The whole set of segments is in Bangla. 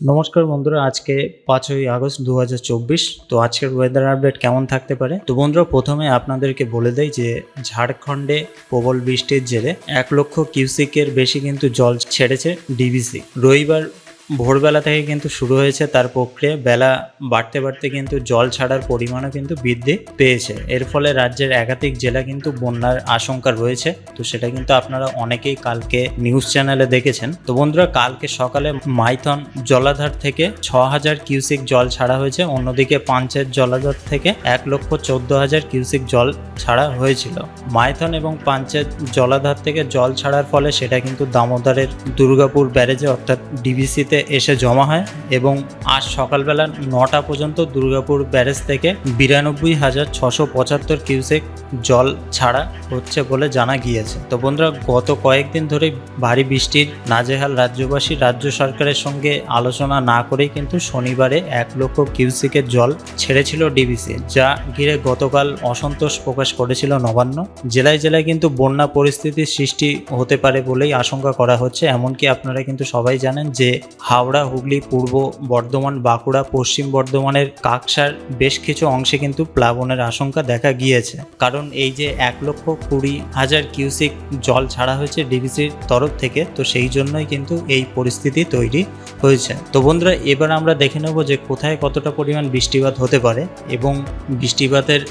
নমস্কার বন্ধুরা, আজকে পাঁচই আগস্ট দু হাজার চব্বিশ, তো আজকের ওয়েদার আপডেট কেমন থাকতে পারে? তো বন্ধুরা, প্রথমে আপনাদেরকে বলে দেয় যে ঝাড়খণ্ডে প্রবল বৃষ্টির জেরে এক লক্ষ কিউসিকের বেশি কিন্তু জল ছেড়েছে ডিবিসি রবিবার ভোরবেলা থেকে কিন্তু শুরু হয়েছে তার প্রক্রিয়া। বেলা বাড়তে বাড়তে কিন্তু জল ছাড়ার পরিমাণও কিন্তু বৃদ্ধি পেয়েছে। এর ফলে রাজ্যের একাধিক জেলা কিন্তু বন্যার আশঙ্কা রয়েছে। তো সেটা কিন্তু আপনারা অনেকেই কালকে নিউজ চ্যানেলে দেখেছেন। তো বন্ধুরা, কালকে সকালে মাইথন জলাধার থেকে ছ হাজার কিউসিক জল ছাড়া হয়েছে। অন্যদিকে পাঞ্চের জলাধার থেকে এক লক্ষ চোদ্দ হাজার কিউসিক জল ছাড়া হয়েছিল। মাইথন এবং পাঞ্চের জলাধার থেকে জল ছাড়ার ফলে সেটা কিন্তু দামোদরের দুর্গাপুর ব্যারেজে অর্থাৎ ডিবিসিতে এসে জমা হয় এবং আজ সকালবেলা নটা পর্যন্ত দুর্গাপুর ব্যারেজ থেকে বিরানব্বই হাজার ছশো পঁচাত্তর কিউসেক জল ছাড়া হচ্ছে বলে জানা গিয়েছে। তো বন্ধুরা, গত কয়েকদিন ধরে ভারী বৃষ্টির নাজেহাল রাজ্যবাসী রাজ্য সরকারের সঙ্গে আলোচনা না করেই কিন্তু শনিবারে এক লক্ষ কিউসেকের জল ছেড়েছিল ডিবিসি, যা ঘিরে গতকাল অসন্তোষ প্রকাশ করেছিল নবান্ন। জেলায় জেলায় কিন্তু বন্যা পরিস্থিতির সৃষ্টি হতে পারে বলেই আশঙ্কা করা হচ্ছে। এমনকি আপনারা কিন্তু সবাই জানেন যে হাওড়া, হুগলি, পূর্ব বর্ধমান, বাঁকুড়া, পশ্চিম বর্ধমানের কাকসার বেশ কিছু অংশে কিন্তু প্লাবনের আশঙ্কা দেখা গিয়েছে। কারণ এই যে এক লক্ষ কুড়ি হাজার কিউসিক জল ছাড়া হয়েছে ডিবিসির তরফ থেকে, তো সেই জন্যই কিন্তু এই পরিস্থিতি তৈরি হয়েছে। তো বন্ধুরা, এবার আমরা দেখে নেব যে কোথায় কতটা পরিমাণ বৃষ্টিপাত হতে পারে এবং বৃষ্টিপাতের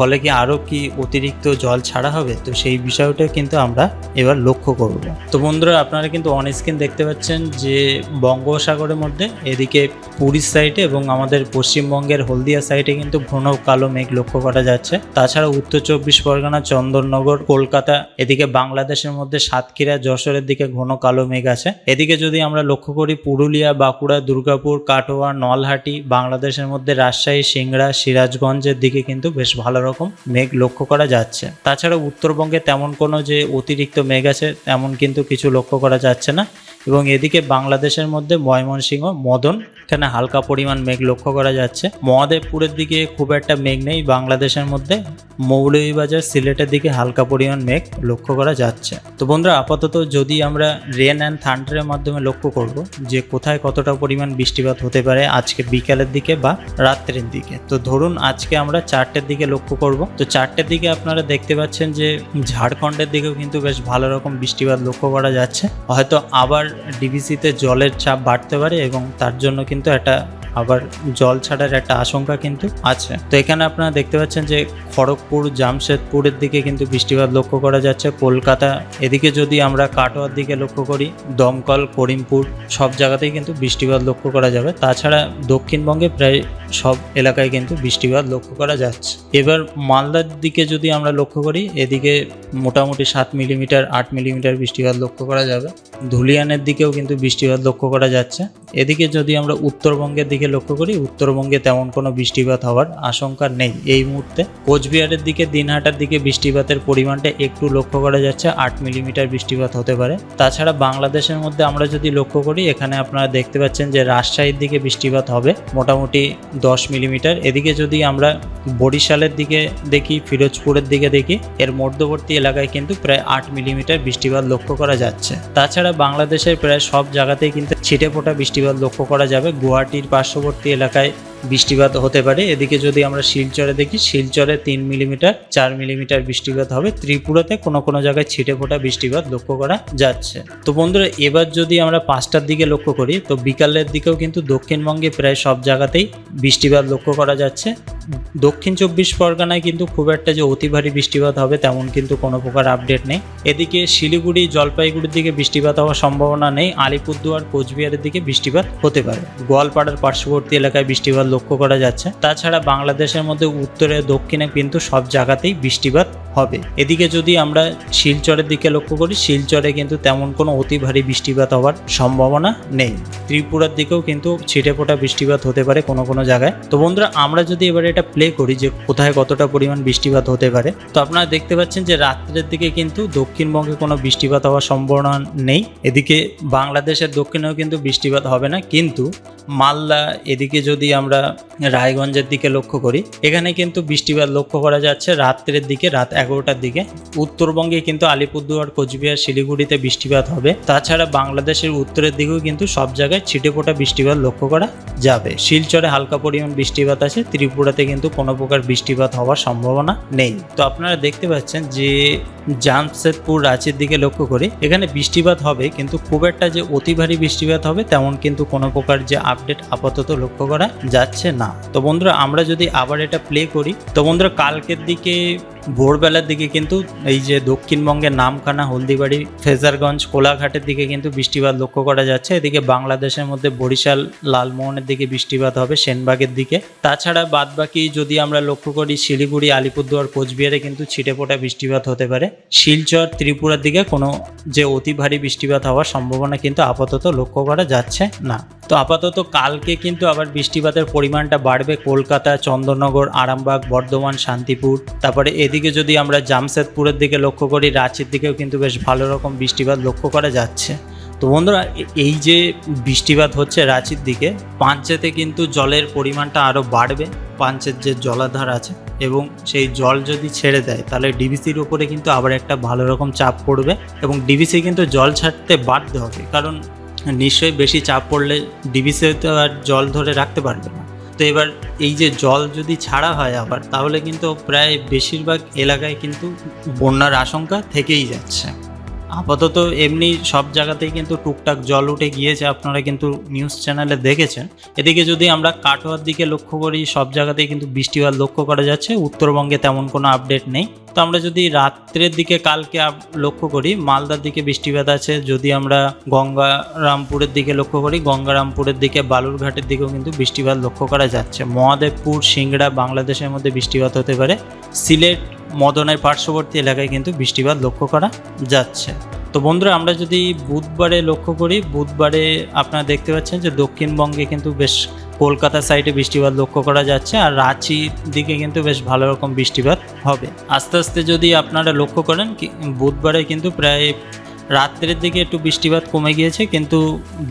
ফলে কি আরও কি অতিরিক্ত জল ছাড়া হবে? তো সেই বিষয়টা কিন্তু আমরা এবার লক্ষ্য করব। তো বন্ধুরা, আপনারা কিন্তু অন স্ক্রিন দেখতে পাচ্ছেন যে বঙ্গোপসাগরের মধ্যে, এদিকে পুরীর সাইডে এবং আমাদের পশ্চিমবঙ্গের হলদিয়া সাইডে কিন্তু ঘন কালো মেঘ লক্ষ্য করা যাচ্ছে। তাছাড়া উত্তর চব্বিশ পরগনা, চন্দননগর, কলকাতা, এদিকে বাংলাদেশের মধ্যে সাতক্ষীরা, যশোরের দিকে ঘন কালো মেঘ আছে। এদিকে যদি আমরা লক্ষ্য করি, পুরুলিয়া, বাঁকুড়া, দুর্গাপুর, কাটোয়া, নলহাটি, বাংলাদেশের মধ্যে রাজশাহী, সিংড়া, সিরাজগঞ্জের দিকে কিন্তু বেশ ভালো রকম মেঘ লক্ষ্য করা যাচ্ছে। তাছাড়া উত্তরবঙ্গে তেমন কোনো যে অতিরিক্ত মেঘ আছে, তেমন কিন্তু কিছু লক্ষ্য করা যাচ্ছে না। এবং এদিকে বাংলাদেশের মধ্যে ময়মনসিংহ, মদন, এখানে হালকা পরিমাণ মেঘ লক্ষ্য করা যাচ্ছে। মহাদেবপুরের দিকে খুব একটা মেঘ নেই বাংলাদেশের মধ্যে। মৌলভীবাজার সিলেটের দিকে হালকা পরিমাণ মেঘ লক্ষ্য করা যাচ্ছে। তো বন্ধুরা, আপাতত যদি আমরা রেন অ্যান্ড থান্ডারের মাধ্যমে লক্ষ্য করব যে কোথায় কতটা পরিমাণ বৃষ্টিপাত হতে পারে আজকে বিকালের দিকে বা রাত্রের দিকে, তো ধরুন আজকে আমরা চারটের দিকে লক্ষ্য করব। তো চারটের দিকে আপনারা দেখতে পাচ্ছেন যে ঝাড়খণ্ডের দিকেও কিন্তু বেশ ভালো রকম বৃষ্টিপাত লক্ষ্য করা যাচ্ছে। হয়তো আবার ডিবিসিতে জলের চাপ বাড়তে পারে এবং তার জন্য কিন্তু একটা আবার জল ছাড়ার একটা আশঙ্কা কিন্তু আছে। তো এখানে আপনারা দেখতে পাচ্ছেন যে খড়গপুর, জামশেদপুরের দিকে কিন্তু বৃষ্টিপাত লক্ষ্য করা যাচ্ছে। কলকাতা, এদিকে যদি আমরা কাটোয়ার দিকে লক্ষ্য করি, দমকল, করিমপুর, সব জায়গাতেই কিন্তু বৃষ্টিপাত লক্ষ্য করা যাবে। তাছাড়া দক্ষিণবঙ্গে প্রায় সব এলাকায় কিন্তু বৃষ্টিপাত লক্ষ্য করা যাচ্ছে। এবার মালদার দিকে যদি আমরা লক্ষ্য করি, এদিকে মোটামুটি সাত মিলিমিটার, আট মিলিমিটার বৃষ্টিপাত লক্ষ্য করা যাবে। ধুলিয়ানের দিকেও কিন্তু বৃষ্টিপাত লক্ষ্য করা যাচ্ছে। এদিকে যদি আমরা উত্তরবঙ্গের দিকে লক্ষ্য করি, উত্তরবঙ্গে তেমন কোনো বৃষ্টিপাত হওয়ার আশঙ্কা নেই এই মুহূর্তে। কোচবিহারের দিকে, দিনহাটার দিকে বৃষ্টিপাতের পরিমাণটা একটু লক্ষ্য করা যাচ্ছে, আট মিলিমিটার বৃষ্টিপাত হতে পারে। তাছাড়া বাংলাদেশের মধ্যে আমরা যদি লক্ষ্য করি, এখানে আপনারা দেখতে পাচ্ছেন যে রাজশাহীর দিকে বৃষ্টিপাত হবে। মোটামুটি দশ মিলিমিটার। এদিকে যদি আমরা বরিশালের দিকে দেখি, ফিরোজপুরের দিকে দেখি, এর মধ্যবর্তী এলাকায় কিন্তু প্রায় আট মিলিমিটার বৃষ্টিপাত লক্ষ্য করা যাচ্ছে। তাছাড়া বাংলাদেশের প্রায় সব জায়গাতেই কিন্তু ছিটে ফোটা বৃষ্টিপাত লক্ষ্য করা যাবে। গুয়াহাটির পার্শ্ববর্তী এলাকায় বৃষ্টিপাত হতে পারে। এদিকে যদি আমরা শিলচরে দেখি, শিলচরে তিন মিলিমিটার, চার মিলিমিটার বৃষ্টিপাত হবে। ত্রিপুরাতে কোনো কোনো জায়গায় ছিটে ফোটা বৃষ্টিপাত লক্ষ্য করা যাচ্ছে। তো বন্ধুরা, এবার যদি আমরা পাঁচটার দিকে লক্ষ্য করি, তো বিকালের দিকেও কিন্তু দক্ষিণবঙ্গে প্রায় সব জায়গাতেই বৃষ্টিপাত লক্ষ্য করা যাচ্ছে। দক্ষিণ চব্বিশ পরগনায় কিন্তু খুব একটা যে অতি ভারী বৃষ্টিপাত হবে তেমন কিন্তু কোনো প্রকার আপডেট নেই। এদিকে শিলিগুড়ি, জলপাইগুড়ির দিকে বৃষ্টিপাত হওয়ার সম্ভাবনা নেই। আলিপুরদুয়ার, কোচবিহারের দিকে বৃষ্টিপাত হতে পারে। গোয়ালপাড়ার পার্শ্ববর্তী এলাকায় বৃষ্টিপাত লক্ষ্য করা যাচ্ছে। তাছাড়া বাংলাদেশের মধ্যে উত্তরে দক্ষিণে কিন্তু সব জায়গাতেই বৃষ্টিপাত হবে। এদিকে যদি আমরা শিলচরের দিকে লক্ষ্য করি, শিলচরে কিন্তু তেমন কোনো অতি ভারী বৃষ্টিপাত হওয়ার সম্ভাবনা নেই। ত্রিপুরার দিকেও কিন্তু ছিটে ফোটা বৃষ্টিপাত হতে পারে কোনো কোনো জায়গায়। তো বন্ধুরা, আমরা যদি এবারে এটা প্লে করি যে কোথায় কতটা পরিমাণ বৃষ্টিপাত হতে পারে, তো আপনারা দেখতে পাচ্ছেন যে রাত্রের দিকে কিন্তু দক্ষিণবঙ্গে কোনো বৃষ্টিপাত হওয়ার সম্ভাবনা নেই। এদিকে বাংলাদেশের দক্ষিণেও কিন্তু বৃষ্টিপাত হবে না, কিন্তু মালদা এদিকে যদি আমরা রায়গঞ্জের দিকে লক্ষ্য করি, এখানে কিন্তু বৃষ্টিপাত লক্ষ্য করা যাচ্ছে রাত্রের দিকে, রাত এগারোটার দিকে। উত্তরবঙ্গে কিন্তু আলিপুরদুয়ার, কোচবিহার, শিলিগুড়িতে বৃষ্টিপাত হবে। তাছাড়া বাংলাদেশের উত্তরের দিকেও কিন্তু সব জায়গায় ছিটেফোঁটা বৃষ্টিপাত লক্ষ্য করা যাবে। শিলচরে হালকা পরিমাণ বৃষ্টিপাত আছে। ত্রিপুরাতে কিন্তু কোনো প্রকার বৃষ্টিপাত হওয়ার সম্ভাবনা নেই। তো আপনারা দেখতে পাচ্ছেন যে জামশেদপুর, রাঁচির দিকে লক্ষ্য করি এখানে বৃষ্টিপাত হবে, কিন্তু খুব একটা যে অতি ভারী বৃষ্টিপাত হবে তেমন কিন্তু কোনো প্রকার যে আপডেট আপাতত লক্ষ্য করা যাচ্ছে না। তো বন্ধুরা, আমরা যদি আবার এটা প্লে করি, তো বন্ধুরা, কালকের দিকে ভোরবেলার দিকে কিন্তু এই যে দক্ষিণবঙ্গের নামখানা হলদিবাড়ি, ফেজারগঞ্জ, কোলাঘাটের দিকে কিন্তু বৃষ্টিপাত লক্ষ্য করা যাচ্ছে। এদিকে বাংলাদেশের মধ্যে বরিশাল, লালমোহনের দিকে বৃষ্টিপাত হবে সেনবাগের দিকে। তাছাড়া বাদবাকি যদি আমরা লক্ষ্য করি, শিলিগুড়ি, আলিপুরদুয়ার, কোচবিহারে কিন্তু ছিটেফোঁটা বৃষ্টিপাত হতে পারে। শিলচর, ত্রিপুরার দিকে কোনো যে অতি ভারী বৃষ্টিপাত হওয়ার সম্ভাবনা কিন্তু আপাতত লক্ষ্য করা যাচ্ছে না। তো আপাতত কালকে কিন্তু আবার বৃষ্টিপাতের পরিমাণটা বাড়বে। কলকাতা চন্দননগর আরামবাগ, বর্ধমান, শান্তিপুর। তারপরে এদিকে যদি আমরা জামশেদপুরের দিকে লক্ষ্য করি, রাঁচির দিকেও কিন্তু বেশ ভালো রকম বৃষ্টিপাত লক্ষ্য করা যাচ্ছে। তো বন্ধুরা এই যে বৃষ্টিপাত হচ্ছে রাঁচির দিকে, পাঞ্চেতে কিন্তু জলের পরিমাণটা আরও বাড়বে, পাঞ্চের যে জলাধার আছে, এবং সেই জল যদি ছেড়ে দেয়, তাহলে ডিবিসির উপরে কিন্তু আবার একটা ভালো রকম চাপ পড়বে, এবং ডিবিসি কিন্তু জল ছাড়তে বাধ্য হবে। কারণ নিশ্চয়ই বেশি চাপ পড়লে ডিবিসি তো আর জল ধরে রাখতে পারবে না। তো এবার এই যে জল যদি ছাড়া হয় আবার, তাহলে কিন্তু প্রায় বেশিরভাগ এলাকায় কিন্তু বন্যার আশঙ্কা থেকেই যাচ্ছে। আপাতত এমনি সব জায়গাতেই কিন্তু টুকটাক জল উঠে গিয়েছে, আপনারা কিন্তু নিউজ চ্যানেলে দেখেছেন। এদিকে যদি আমরা কাটোয়ার দিকে লক্ষ্য করি, সব জায়গাতেই কিন্তু বৃষ্টিপাত লক্ষ্য করা যাচ্ছে, উত্তরবঙ্গে তেমন কোনো আপডেট নেই। তো আমরা যদি রাত্রের দিকে কালকে লক্ষ্য করি, মালদার দিকে বৃষ্টিপাত আছে, যদি আমরা গঙ্গারামপুরের দিকে লক্ষ্য করি, গঙ্গারামপুরের দিকে বালুরঘাটের দিকেও কিন্তু বৃষ্টিপাত লক্ষ্য করা যাচ্ছে। মহাদেবপুর, সিংড়া বাংলাদেশের মধ্যে বৃষ্টিপাত হতে পারে। সিলেট মদনের পার্শ্ববর্তী এলাকায় কিন্তু বৃষ্টিপাত লক্ষ্য করা যাচ্ছে। তো বন্ধুরা, আমরা যদি বুধবারে লক্ষ্য করি, বুধবারে আপনারা দেখতে পাচ্ছেন যে দক্ষিণবঙ্গে কিন্তু বেশ কলকাতা সাইডে বৃষ্টিপাত লক্ষ্য করা যাচ্ছে আর রাঁচি দিকে কিন্তু বেশ ভালো রকম বৃষ্টিপাত হবে। আস্তে আস্তে যদি আপনারা লক্ষ্য করেন বুধবারে কিন্তু প্রায় রাত্রের দিকে একটু বৃষ্টিপাত কমে গিয়েছে, কিন্তু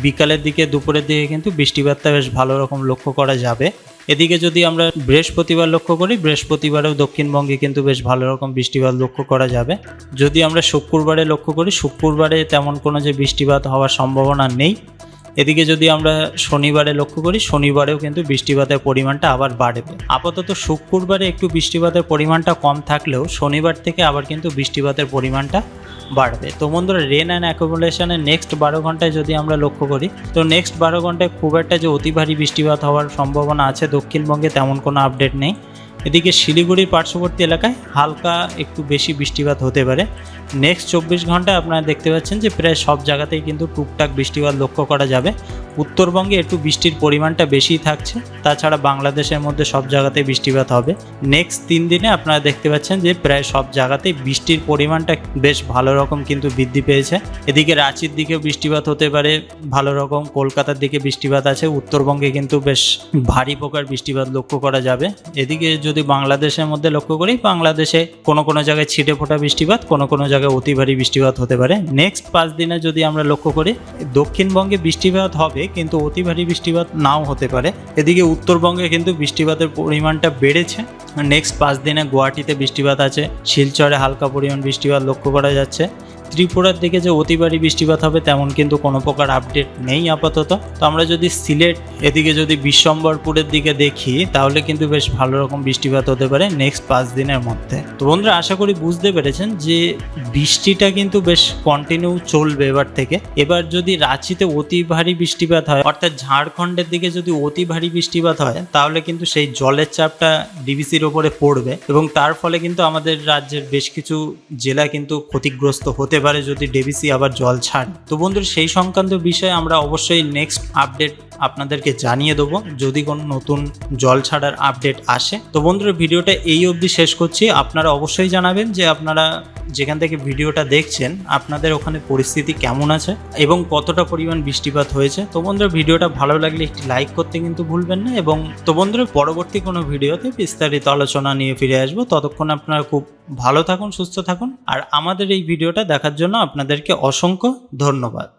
বিকালের দিকে, দুপুরের দিকে কিন্তু বৃষ্টিপাতটা বেশ ভালো রকম লক্ষ্য করা যাবে। এদিকে যদি আমরা বৃহস্পতিবার লক্ষ্য করি, বৃহস্পতিবারেও দক্ষিণবঙ্গে কিন্তু বেশ ভালো রকম বৃষ্টিপাত লক্ষ্য করা যাবে। যদি আমরা শুক্রবারে লক্ষ্য করি, শুক্রবারে তেমন কোনো যে বৃষ্টিপাত হওয়ার সম্ভাবনা নেই। এদিকে যদি আমরা শনিবারে লক্ষ্য করি, শনিবারেও কিন্তু বৃষ্টিপাতের পরিমাণটা আবার বাড়বে। আপাতত শুক্রবারে একটু বৃষ্টিপাতের পরিমাণটা কম থাকলেও শনিবার থেকে আবার কিন্তু বৃষ্টিপাতের পরিমাণটা বাড়বে। তো বন্ধুরা রেন অ্যান্ড অ্যাকোমোডেশনের নেক্সট বারো ঘন্টায় যদি আমরা লক্ষ্য করি, তো নেক্সট বারো ঘন্টায় খুব একটা যে অতি ভারী বৃষ্টিপাত হওয়ার সম্ভাবনা আছে দক্ষিণবঙ্গে তেমন কোনো আপডেট নেই। এদিকে শিলিগুড়ির পার্শ্ববর্তী এলাকায় হালকা একটু বেশি বৃষ্টিপাত হতে পারে। নেক্সট চব্বিশ ঘন্টায় আপনারা দেখতে পাচ্ছেন যে প্রায় সব জায়গাতেই কিন্তু টুকটাক বৃষ্টিপাত লক্ষ্য করা যাবে। উত্তরবঙ্গে একটু বৃষ্টির পরিমাণটা বেশিই থাকছে। তাছাড়া বাংলাদেশের মধ্যে সব জায়গাতেই বৃষ্টিপাত হবে। নেক্সট তিন দিনে আপনারা দেখতে পাচ্ছেন যে প্রায় সব জায়গাতেই বৃষ্টির পরিমাণটা বেশ ভালো রকম কিন্তু বৃদ্ধি পেয়েছে। এদিকে রাঁচির দিকেও বৃষ্টিপাত হতে পারে, ভালো রকম কলকাতার দিকে বৃষ্টিপাত আছে, উত্তরবঙ্গে কিন্তু বেশ ভারী প্রকার বৃষ্টিপাত লক্ষ্য করা যাবে। এদিকে যদি বাংলাদেশের মধ্যে লক্ষ্য করি, বাংলাদেশে কোনো কোনো জায়গায় ছিটে ফোটা বৃষ্টিপাত, কোনো কোনো জায়গায় অতি ভারী বৃষ্টিপাত হতে পারে। নেক্সট পাঁচ দিনে যদি আমরা লক্ষ্য করি, দক্ষিণবঙ্গে বৃষ্টিপাত হবে কিন্তু অতি ভারী বৃষ্টিপাত নাও হতে পারে। এদিকে উত্তরবঙ্গে কিন্তু বৃষ্টিপাতের পরিমাণটা বেড়েছে। নেক্সট পাঁচ দিনে গুয়াহাটিতে বৃষ্টিপাত আছে, শিলচরে হালকা পরিমাণ বৃষ্টিপাত লক্ষ্য করা যাচ্ছে। ত্রিপুরার দিকে যে অতিবারী বৃষ্টিপাত হবে তেমন কিন্তু কোনো প্রকার আপডেট নেই আপাতত। তো আমরা যদি সিলেট এদিকে যদি বিশ্বম্বরপুরের দিকে দেখি, তাহলে কিন্তু বেশ ভালো রকম বৃষ্টিপাত হতে পারে নেক্সট পাঁচ দিনের মধ্যে। তো বন্ধুরা, আশা করি বুঝতে পেরেছেন যে বৃষ্টিটা কিন্তু বেশ কন্টিনিউ চলবে এবার থেকে। এবার যদি রাঁচিতে অতি ভারী বৃষ্টিপাত হয়, অর্থাৎ ঝাড়খণ্ডের দিকে যদি অতি ভারী বৃষ্টিপাত হয়, তাহলে কিন্তু সেই জলের চাপটা ডিবিসির ওপরে পড়বে এবং তার ফলে কিন্তু আমাদের রাজ্যের বেশ কিছু জেলা কিন্তু ক্ষতিগ্রস্ত হতে পারে যদি ডেভিসি আবার জল ছাড়। তো বন্ধুরা, সেই সংক্রান্ত বিষয়ে আমরা অবশ্যই নেক্সট আপডেট আপনাদেরকে জানিয়ে দেবো। যদি কোনো নতুন জল ছাড়ার আপডেট আসে। তো বন্ধুরা, ভিডিওটা এই অবধি শেষ করছি। আপনারা অবশ্যই জানাবেন যে আপনারা যেখান থেকে ভিডিওটা দেখছেন, আপনাদের ওখানে পরিস্থিতি কেমন আছে এবং কতটা পরিমাণ বৃষ্টিপাত হয়েছে? তো বন্ধুরা, ভিডিওটা ভালো লাগলে একটি লাইক করতে কিন্তু ভুলবেন না এবং তো বন্ধুরা, পরবর্তী কোনো ভিডিওতে বিস্তারিত আলোচনা নিয়ে ফিরে আসব। ততক্ষণ আপনারা খুব ভালো থাকুন, সুস্থ থাকুন। আর আমাদের এই ভিডিওটা দেখার জন্য আপনাদেরকে অসংখ্য ধন্যবাদ।